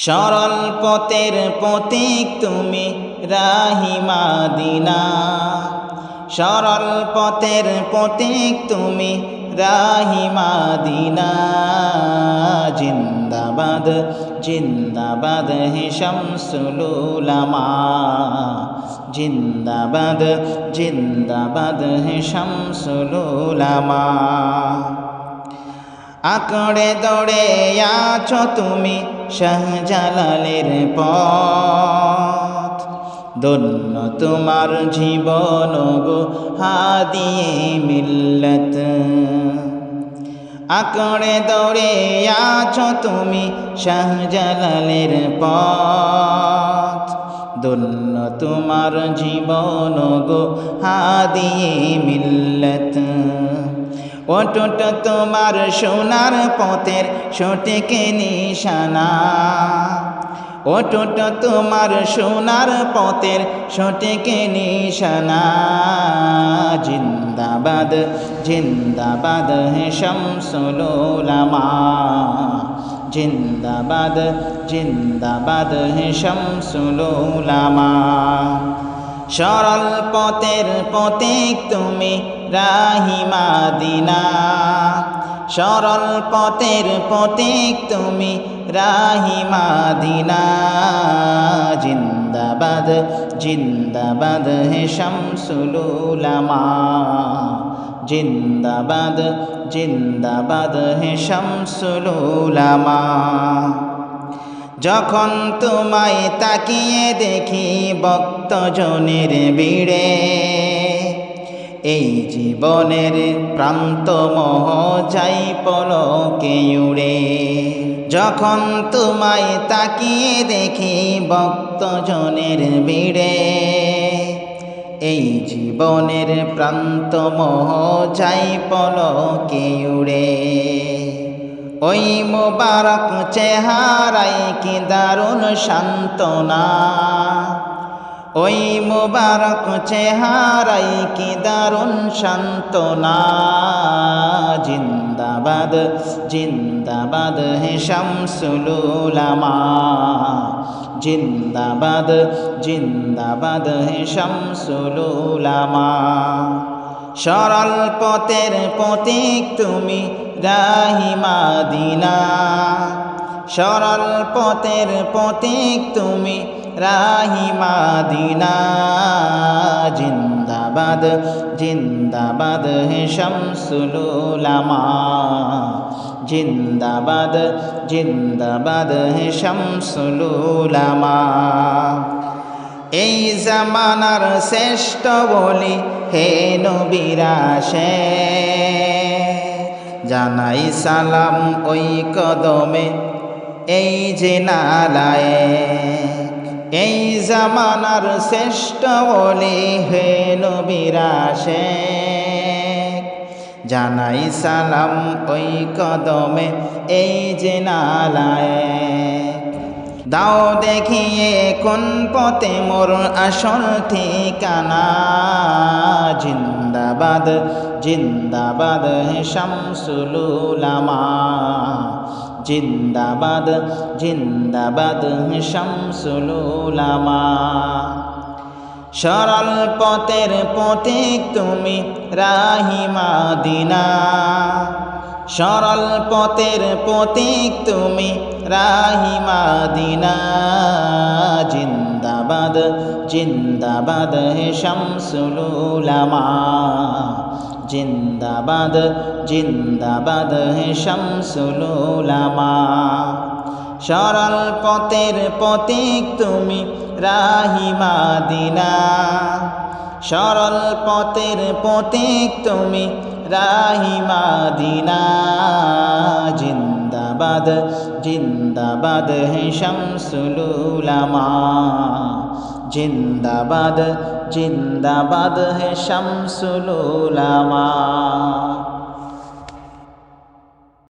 সরল পথের পথিক তুমি রাহিমা দিনা সরল পথের পথিক তুমি রাহিমা দিনা জিন্দাবাদ জিন্দাবাদ হে শামসুলুলামা জিন্দাবাদ জিন্দাবাদ হে শামসুলুলামা আঁকড়ে দৌড়ে আছো তুমি শাহজালালের পথ। দন্য তোমার জীবন গো, হাদিয়ে মিল্লত। আঁকড়ে দৌড়ে আছো তুমি শাহজালালের পথ। দন্য তোমার জীবন গো, হাদিয়ে মিল্লত। ওটুট তোমার সোনার পথের সঠিক নিশানা। ওটুট তোমার সোনার পথের সঠিক নিশানা। জিন্দাবাদ জিন্দাবাদ হে শামসুলোলামা জিন্দাবাদ জিন্দাবাদ হে শামসুলোলামা সরল পথের পথিক তুমি রাহিমা দিনা সরল পথের পথিক তুমি রাহিমা দিনা জিন্দাবাদ জিন্দাবাদ হে শামসুলুলামা জিন্দাবাদ জিন্দাবাদ হে শামসুলুলামা যখন তোমায় তাকিয়ে দেখি ভক্তজনের ভিড়ে, এই জীবনের প্রান্ত মহ যাই পলকে উড়ে। যখন তোমায় তাকিয়ে দেখি ভক্তজনের ভিড়ে, এই জীবনের প্রান্ত মহ যাই পলকে উড়ে। ওই মোবারক চেহারাই কি দারুণ সান্ত্বনা। ওই মোবারক চেহারাই কি দারুণ সান্ত্বনা। জিন্দাবাদ জিন্দাবাদ হে শামসুলুলামা জিন্দাবাদ জিন্দাবাদ হে শামসুলুলামা সরল পথের পথিক তুমি রাহিমা দিনা সরল পথের পথিক তুমি রাহিমা দিনা জিন্দাবাদ জিন্দাবাদ হে শামসুলুলামা জিন্দাবাদ জিন্দাবাদ হে শামসুলুলামা এই জামানার শ্রেষ্ঠ বলি, হে নবীরাশে জানাই সালাম ওই কদমে, এই যে নালায় এই জামানার শ্রেষ্ঠ বলি, হে নবীরাশে জানাই সালাম ওই কদমে, এই যে নালায় দাও দেখিয়ে কোন পথে মোর আসল ঠিকানা। জিন্দাবাদ জিন্দাবাদ হে শামসুলুলামা জিন্দাবাদ জিন্দাবাদ হে শামসুলুলামা সরল পথের পথিক তুমি রাহিমা দিনা সরল পথের পথিক তুমি রাহিমা দিনা জিন্দাবাদ জিন্দাবাদ হে শামসুলুলামা জিন্দাবাদ জিন্দাবাদ হে শামসুলুলামা সরল পথের পথিক তুমি রাহিমা দিনা সরল পথের পথিক তুমি রাহিমা দিনা জিন্দাবাদ জিন্দাবাদ হে শামসুলুলামা জিন্দাবাদ জিন্দাবাদ হে শামসুলুলামা